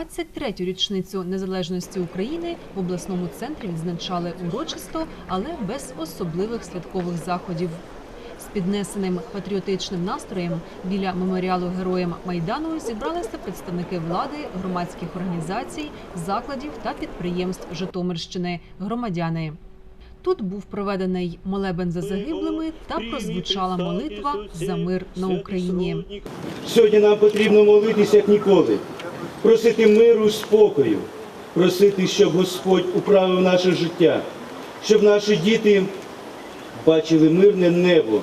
23-ю річницю незалежності України в обласному центрі відзначали урочисто, але без особливих святкових заходів. З піднесеним патріотичним настроєм біля меморіалу героям Майдану зібралися представники влади, громадських організацій, закладів та підприємств Житомирщини, громадяни. Тут був проведений молебен за загиблими та прозвучала молитва за мир на Україні. Сьогодні нам потрібно молитися як ніколи, просити миру, спокою, просити, щоб Господь управив наше життя, щоб наші діти бачили мирне небо.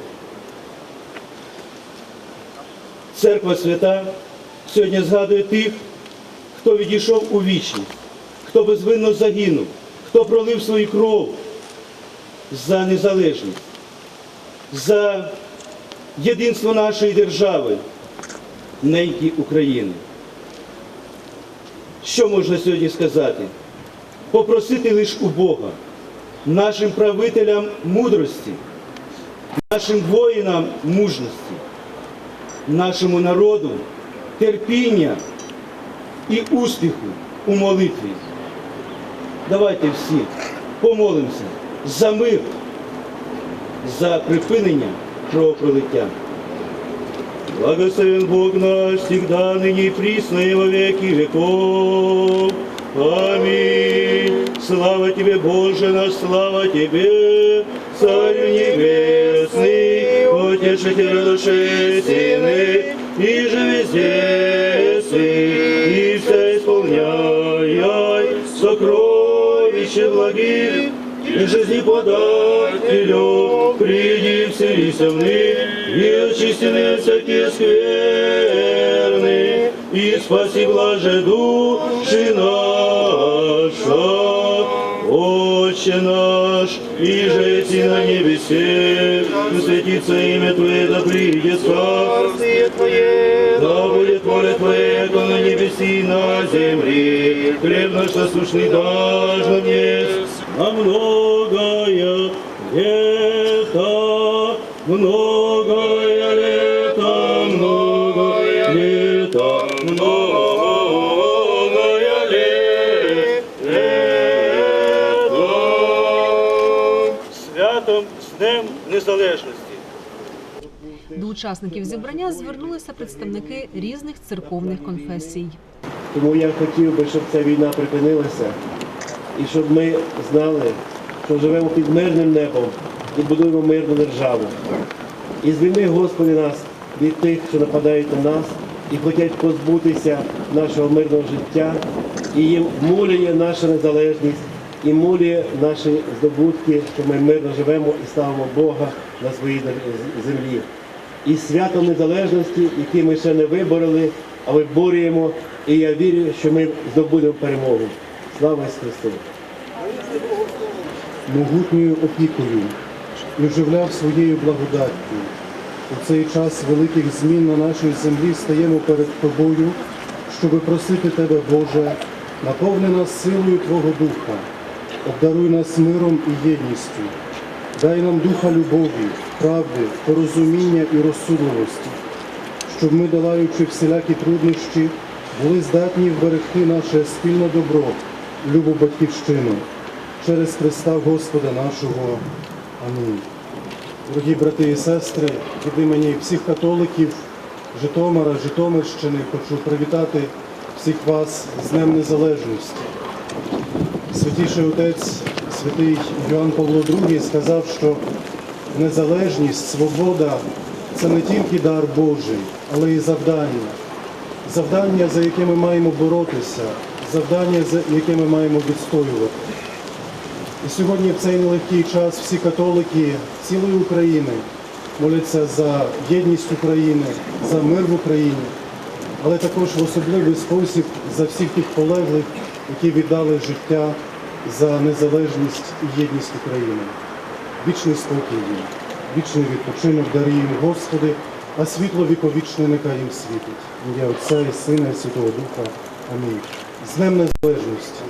Церква свята сьогодні згадує тих, хто відійшов у вічність, хто безвинно загинув, хто пролив свою кров за незалежність, за єдинство нашої держави, неньки України. Що можна сьогодні сказати? Попросити лише у Бога, нашим правителям мудрості, нашим воїнам мужності, нашому народу терпіння і успіху у молитві. Давайте всі помолимося за мир, за припинення кровопролиття. Благословен Бог наш, всегда, ныне и присно, и во веки веков. Аминь. Слава Тебе, Боже наш, слава Тебе, Царь Небесный, Утешитель души сильный, и же везде сы, и вся исполняй сокровища благих, и жизни подателю, приди вселися в них, и очистены всякие скверны, и спаси блаже души наша. Отче наш, и же си на небесе, да светится имя Твое, да придет царствие Твое, да будет воля Твоя, как на небеси и на земле. Хлеб наш насущный дашь нам есть, на многое лето, многое лето, многое лето, многое лето. Святом з Днем Незалежності. До учасників зібрання звернулися представники різних церковних конфесій. Тому я хотів би, щоб ця війна припинилася і щоб ми знали, що живемо під мирним небом і будуємо мирну державу. І звільни, Господи, нас від тих, що нападають на нас і хочуть позбутися нашого мирного життя, і їм муляє наша незалежність, і муляє наші здобутки, що ми мирно живемо і ставимо Бога на своїй землі. І свято незалежності, яке ми ще не вибороли, а виборюємо. І я вірю, що ми здобудемо перемогу. Слава Христу! могутньою опікою і вживляв своєю благодаттю. У цей час великих змін на нашій землі стаємо перед Тобою, щоби просити Тебе, Боже, наповни нас силою Твого Духа, обдаруй нас миром і єдністю, дай нам духа любові, правди, порозуміння і розсудливості, щоб ми, долаючи всілякі труднощі, були здатні вберегти наше спільне добро, любу батьківщину через Христа Господа нашого. Амінь. Дорогі брати і сестри, від імені всіх католиків Житомира, Житомирщини хочу привітати всіх вас з Днем Незалежності. Святіший Отець, святий Йоанн Павло II сказав, що незалежність, свобода це не тільки дар Божий, але й завдання. Завдання, за яке ми маємо боротися, завдання, яке ми маємо відстоювати. І сьогодні в цей нелегкий час всі католики цілої України моляться за єдність України, за мир в Україні, але також в особливий спосіб за всіх тих полеглих, які віддали життя за незалежність і єдність України. Вічний спокій їм, вічний відпочинок дарує їм Господи, а світло віковічне нехай їм світить. Ім'я Отця і Сина і Святого Духа. Амінь. З Днем Незалежності!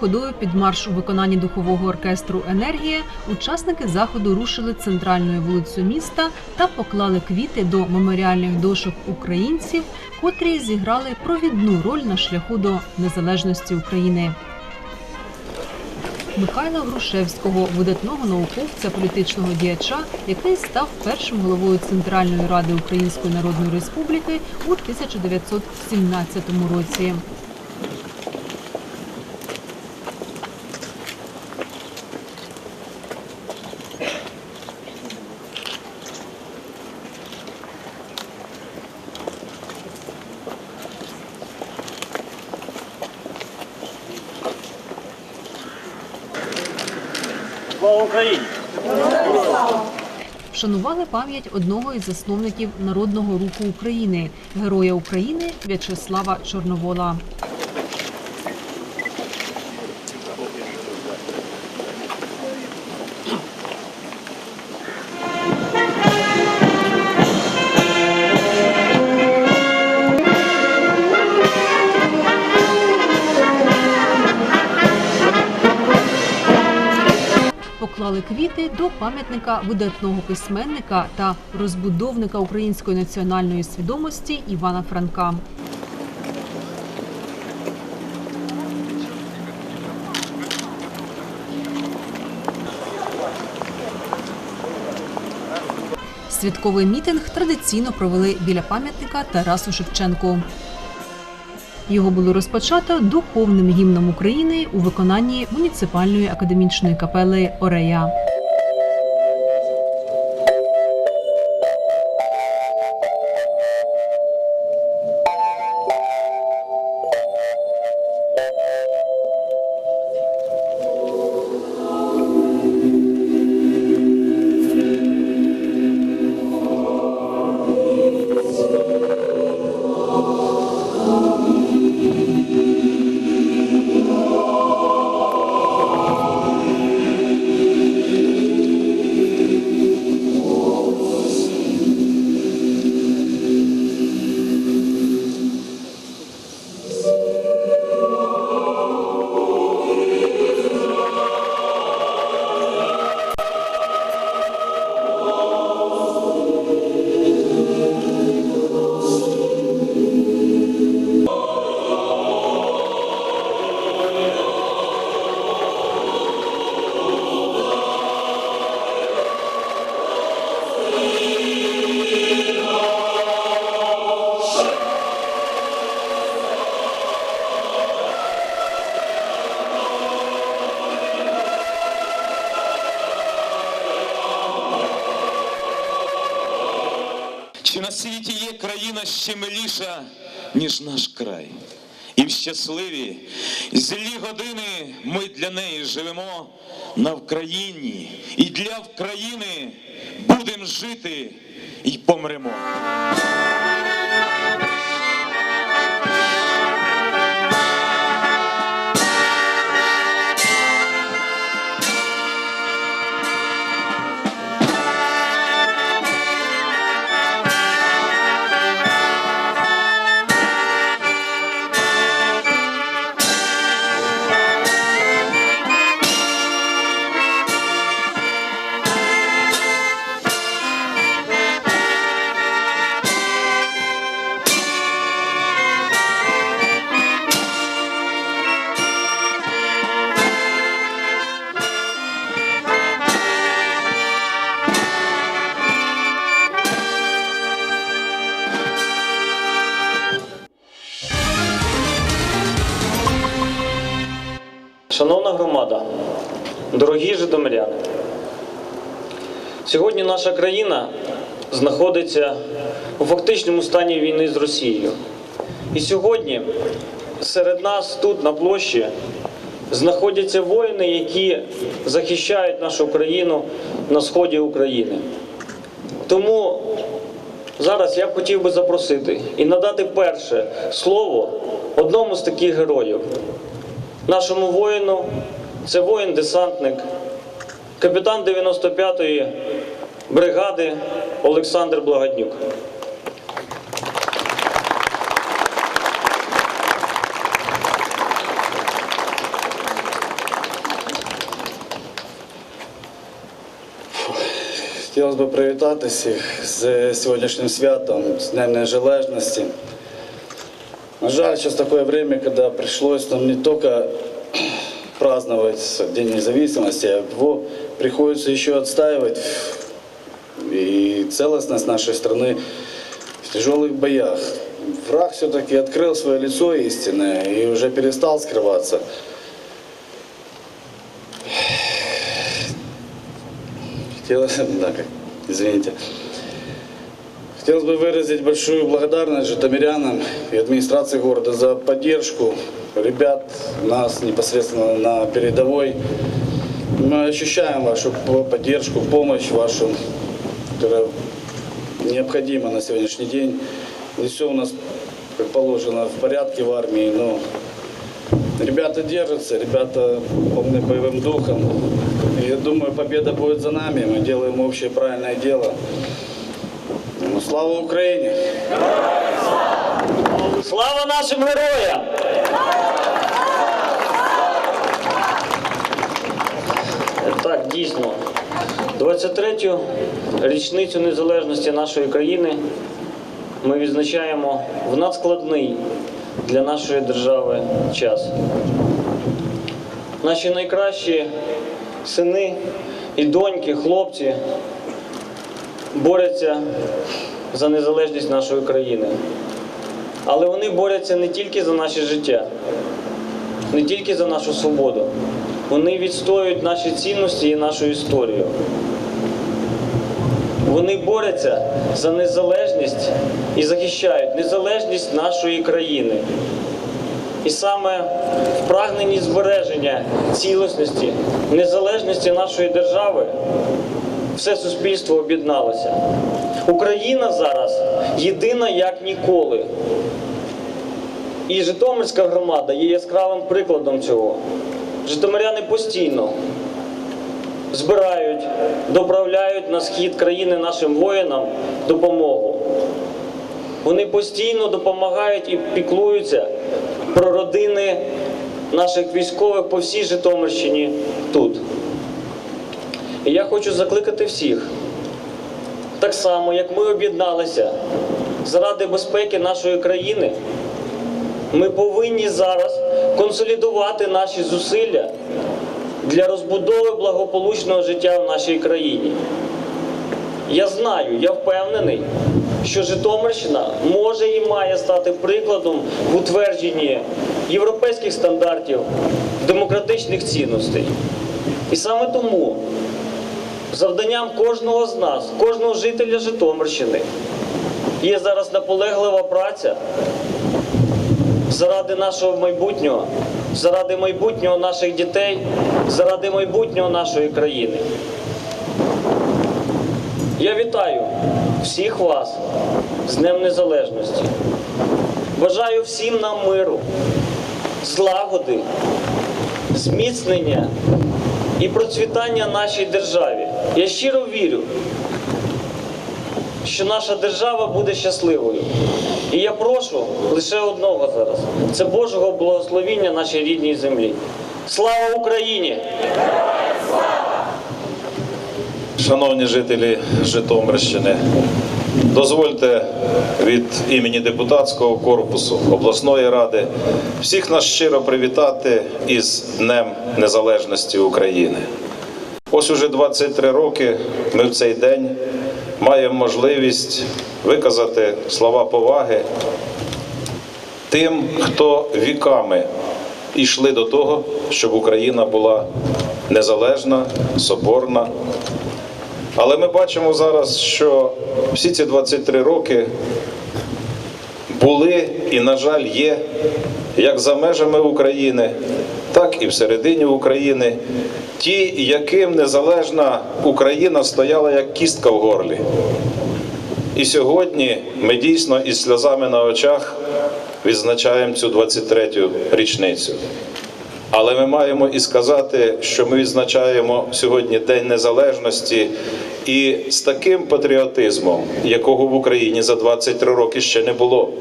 Ходою під марш у виконанні духового оркестру Енергія учасники заходу рушили центральною вулицею міста та поклали квіти до меморіальних дошок українців, котрі зіграли провідну роль на шляху до незалежності України. Михайла Грушевського, видатного науковця, політичного діяча, який став першим головою Центральної ради Української Народної Республіки у 1917 році. Слава Україні! Вшанували пам'ять одного із засновників народного руху України, героя України В'ячеслава Чорновола. Квіти до пам'ятника видатного письменника та розбудовника української національної свідомості Івана Франка. Святковий мітинг традиційно провели біля пам'ятника Тарасу Шевченку. Його було розпочато духовним гімном України у виконанні муніципальної академічної капели Орея. Ще миліша, ніж наш край? І в щасливі злі години ми для неї живемо на Вкраїні, і для України будемо жити і помремо. Громада, дорогі житомиряни, сьогодні наша країна знаходиться у фактичному стані війни з Росією. І сьогодні серед нас тут на площі знаходяться воїни, які захищають нашу країну на сході України. Тому зараз я б хотів би запросити і надати перше слово одному з таких героїв. нашому воїну. Це воїн-десантник, капітан 95-ї бригади Олександр Благоднюк. Хотілося б привітати всіх з сьогоднішнім святом, з Днем Незалежності. На жаль, сейчас такое время, когда пришлось нам не только праздновать День независимости, его приходится еще отстаивать и целостность нашей страны в тяжелых боях. Враг все-таки открыл свое лицо истинное и уже перестал скрываться. Хотелось, да, извините. Хотелось бы выразить большую благодарность житомирянам и администрации города за поддержку ребят, нас непосредственно на передовой. Мы ощущаем вашу по- поддержку, помощь вашу, которая необходима на сегодняшний день. Не все у нас, как положено, в порядке в армии, но Ребята держатся, ребята полны боевым духом. И я думаю, победа будет за нами. Мы делаем общее правильное дело. Ну, слава Украине! Слава нашим героям! Так, дійсно. 23-ю річницю незалежності нашої країни ми відзначаємо в надскладний для нашої держави час. Наші найкращі сини і доньки, хлопці борються за незалежність нашої країни. Але вони борються не тільки за наше життя, не тільки за нашу свободу. Вони відстоюють наші цінності і нашу історію. Вони борються за незалежність і захищають незалежність нашої країни. І саме в прагненні збереження цілісності, незалежності нашої держави все суспільство об'єдналося. Україна зараз єдина як ніколи. І Житомирська громада є яскравим прикладом цього. Житомиряни постійно збирають, доправляють на схід країни нашим воїнам допомогу. Вони постійно допомагають і піклуються про родини наших військових по всій Житомирщині тут. І я хочу закликати всіх, так само, як ми об'єдналися заради безпеки нашої країни, ми повинні зараз консолідувати наші зусилля для розбудови благополучного життя в нашій країні. Я знаю, я впевнений, що Житомирщина може і має стати прикладом в утвердженні європейських стандартів, демократичних цінностей. І саме тому завданням кожного з нас, кожного жителя Житомирщини є зараз наполеглива праця заради нашого майбутнього, заради майбутнього наших дітей, заради майбутнього нашої країни. Я вітаю всіх вас з Днем Незалежності. Бажаю всім нам миру, злагоди, зміцнення і процвітання нашій державі. Я щиро вірю, що наша держава буде щасливою. І я прошу лише одного зараз це Божого благословіння нашій рідній землі. Слава Україні! Шановні жителі Житомирщини, дозвольте від імені депутатського корпусу обласної ради всіх нас щиро привітати із Днем Незалежності України. Ось уже 23 роки ми в цей день маємо можливість виказати слова поваги тим, хто віками йшли до того, щоб Україна була незалежна, соборна, але ми бачимо зараз, що всі ці 23 роки були і, на жаль, є як за межами України, і всередині України, ті, яким незалежна Україна стояла як кістка в горлі. І сьогодні ми дійсно із сльозами на очах відзначаємо цю 23-ю річницю. Але ми маємо і сказати, що ми відзначаємо сьогодні День Незалежності і з таким патріотизмом, якого в Україні за 23 роки ще не було.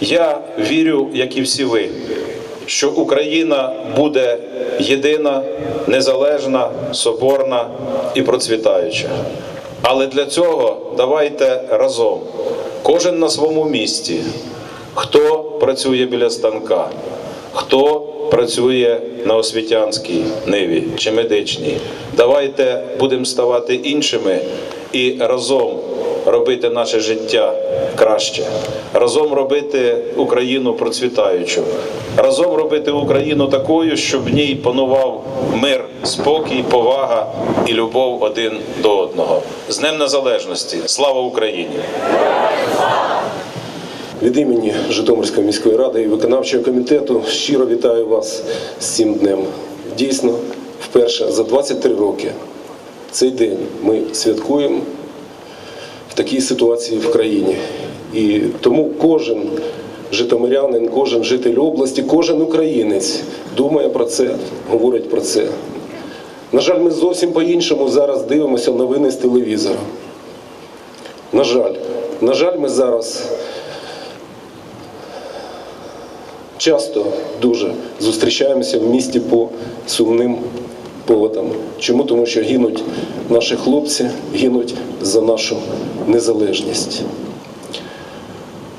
Я вірю, як і всі ви, що Україна буде єдина, незалежна, соборна і процвітаюча. Але для цього давайте разом, кожен на своєму місці, хто працює біля станка, хто працює на освітянській ниві чи медичній. Давайте будемо ставати іншими і разом робити наше життя краще, разом робити Україну процвітаючу, разом робити Україну такою, щоб в ній панував мир, спокій, повага і любов один до одного. З Днем Незалежності! Слава Україні! Від імені Житомирської міської ради і виконавчого комітету щиро вітаю вас з цим днем. Дійсно, вперше за 23 роки цей день ми святкуємо в такій ситуації в країні. І тому кожен житомирянин, кожен житель області, кожен українець думає про це, говорить про це. На жаль, ми зовсім по-іншому зараз дивимося новини з телевізора. На жаль, на жаль, ми зараз часто дуже зустрічаємося в місті по сумним поводам. Чому? Тому що гинуть наші хлопці, гинуть за нашу незалежність.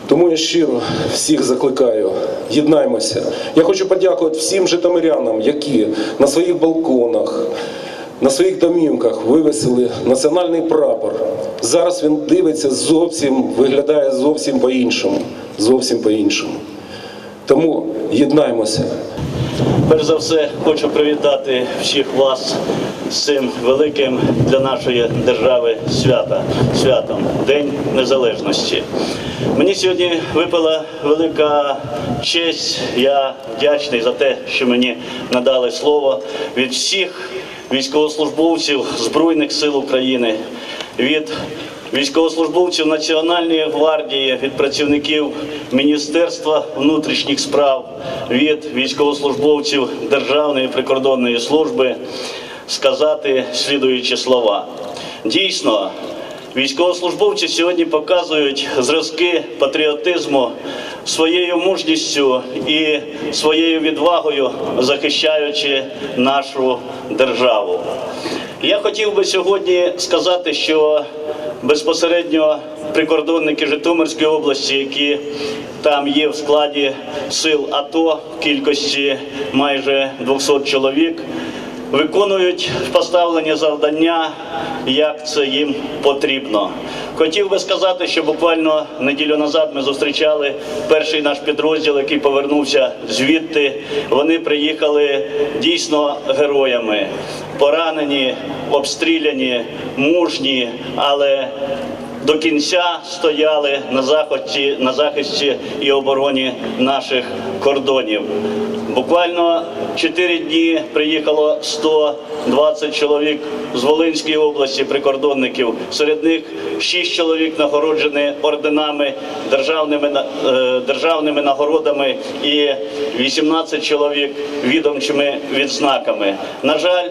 Тому я щиро всіх закликаю, єднаймося. Я хочу подякувати всім житомирянам, які на своїх балконах, на своїх домівках вивесили національний прапор. Зараз він дивиться зовсім, виглядає зовсім по-іншому. Зовсім по-іншому. Тому єднаймося. Перш за все, хочу привітати всіх вас з цим великим для нашої держави свята, святом День Незалежності. Мені сьогодні випала велика честь. Я вдячний за те, що мені надали слово від всіх військовослужбовців Збройних сил України, від військовослужбовців Національної гвардії, від працівників Міністерства внутрішніх справ, від військовослужбовців Державної прикордонної служби сказати слідуючі слова. Дійсно, військовослужбовці сьогодні показують зразки патріотизму своєю мужністю і своєю відвагою, захищаючи нашу державу. Я хотів би сьогодні сказати, що безпосередньо прикордонники Житомирської області, які там є в складі сил АТО кількості майже 200 чоловік, виконують поставлені завдання, як це їм потрібно. Хотів би сказати, що буквально неділю назад ми зустрічали перший наш підрозділ, який повернувся звідти. Вони приїхали дійсно героями, поранені, обстріляні, мужні, але до кінця стояли на захисті, на захисті і обороні наших кордонів. Буквально 4 дні приїхало 120 чоловік з Волинської області прикордонників. Серед них 6 чоловік нагороджені орденами, державними, е, державними нагородами і 18 чоловік відомчими відзнаками. На жаль,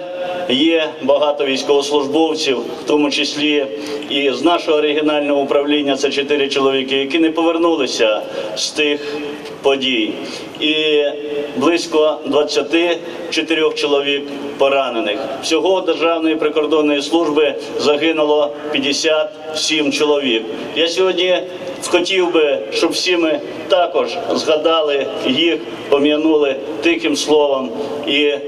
Є багато військовослужбовців, в тому числі і з нашого регіонального управління, це чотири чоловіки, які не повернулися з тих подій. І близько 24 чоловік поранених. Всього Державної прикордонної служби загинуло 57 чоловік. Я сьогодні хотів би, щоб всі ми також згадали їх, пом'янули тихим словом і е,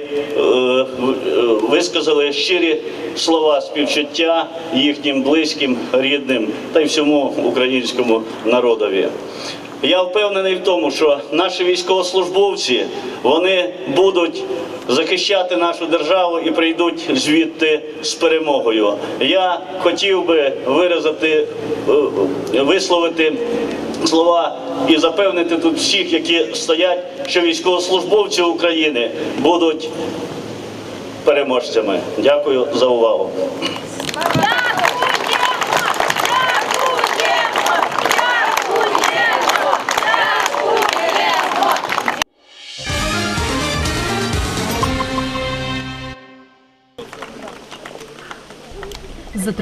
висказали щирі слова співчуття їхнім близьким, рідним та й всьому українському народові. Я впевнений в тому, що наші військовослужбовці вони будуть захищати нашу державу і прийдуть звідти з перемогою. Я хотів би виразити, е, висловити слова і запевнити тут всіх, які стоять, що військовослужбовці України будуть переможцями. Дякую за увагу.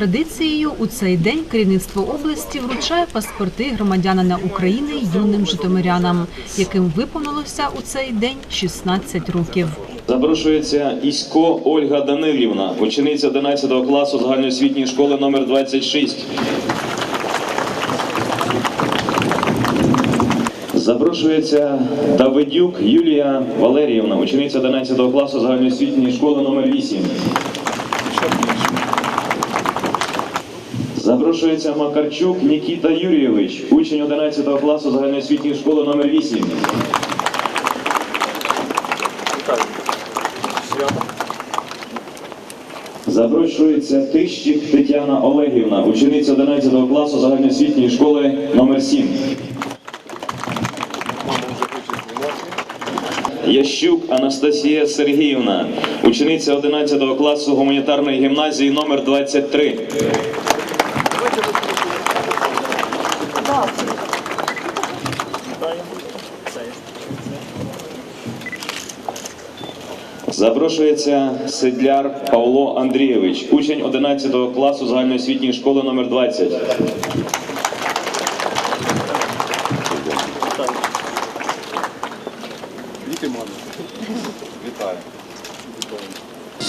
Традицією, у цей день керівництво області вручає паспорти громадянина України юним житомирянам, яким виповнилося у цей день 16 років. Запрошується Ісько Ольга Данилівна, учениця 11 класу загальноосвітньої школи номер 26. Запрошується Давидюк Юлія Валеріївна, учениця 11 класу загальноосвітньої школи номер 8. Запрошується Макарчук Нікіта Юрійович, учень 11 класу загальноосвітньої школи номер 8. Запрошується Тищик Тетяна Олегівна, учениця 11 класу загальноосвітньої школи номер 7. Ящук Анастасія Сергіївна, учениця 11 класу гуманітарної гімназії номер 23. Запрошується Седляр Павло Андрійович, учень 11 класу загальноосвітньої школи номер 20.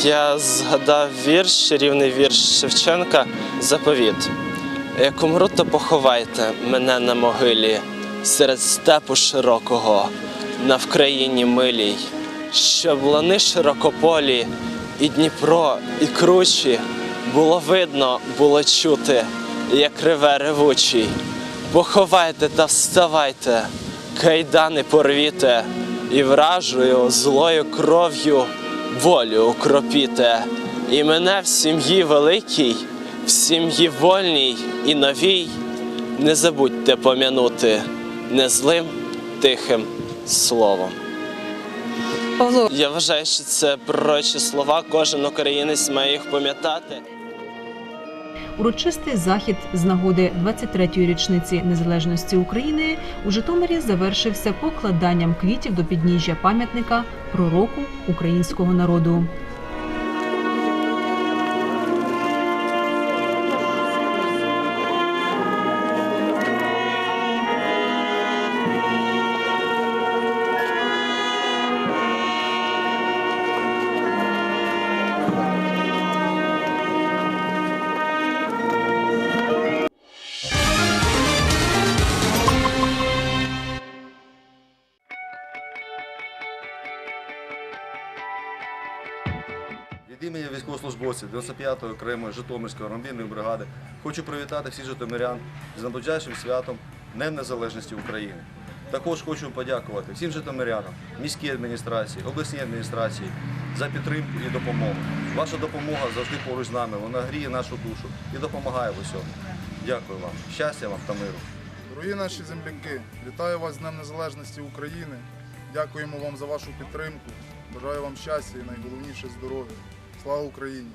Я згадав вірш, чарівний вірш Шевченка Заповіт. Як умру, то поховайте мене на могилі серед степу широкого, на Вкраїні милій, щоб лани широкополі, і Дніпро, і кручі було видно, було чути, як реве ревучий. Поховайте та вставайте, кайдани порвіте, і вражою злою кров'ю волю укропіте, і мене в сім'ї великій, в сім'ї вольній і новій, не забудьте пом'янути незлим тихим словом. Павло, Я вважаю, що це пророчі слова, кожен українець має їх пам'ятати. Урочистий захід з нагоди 23-ї річниці незалежності України у Житомирі завершився покладанням квітів до підніжжя пам'ятника пророку українського народу. Військовослужбовців 95-ї окремої Житомирської ромбійної бригади хочу привітати всіх житомирян з наближаючим святом Днем Незалежності України. Також хочу подякувати всім житомирянам, міській адміністрації, обласній адміністрації за підтримку і допомогу. Ваша допомога завжди поруч з нами, вона гріє нашу душу і допомагає в усьому. Дякую вам, щастя вам та миру. Дорогі наші земляки, вітаю вас з Днем Незалежності України. Дякуємо вам за вашу підтримку. Бажаю вам щастя і найголовніше здоров'я. Слава Україні!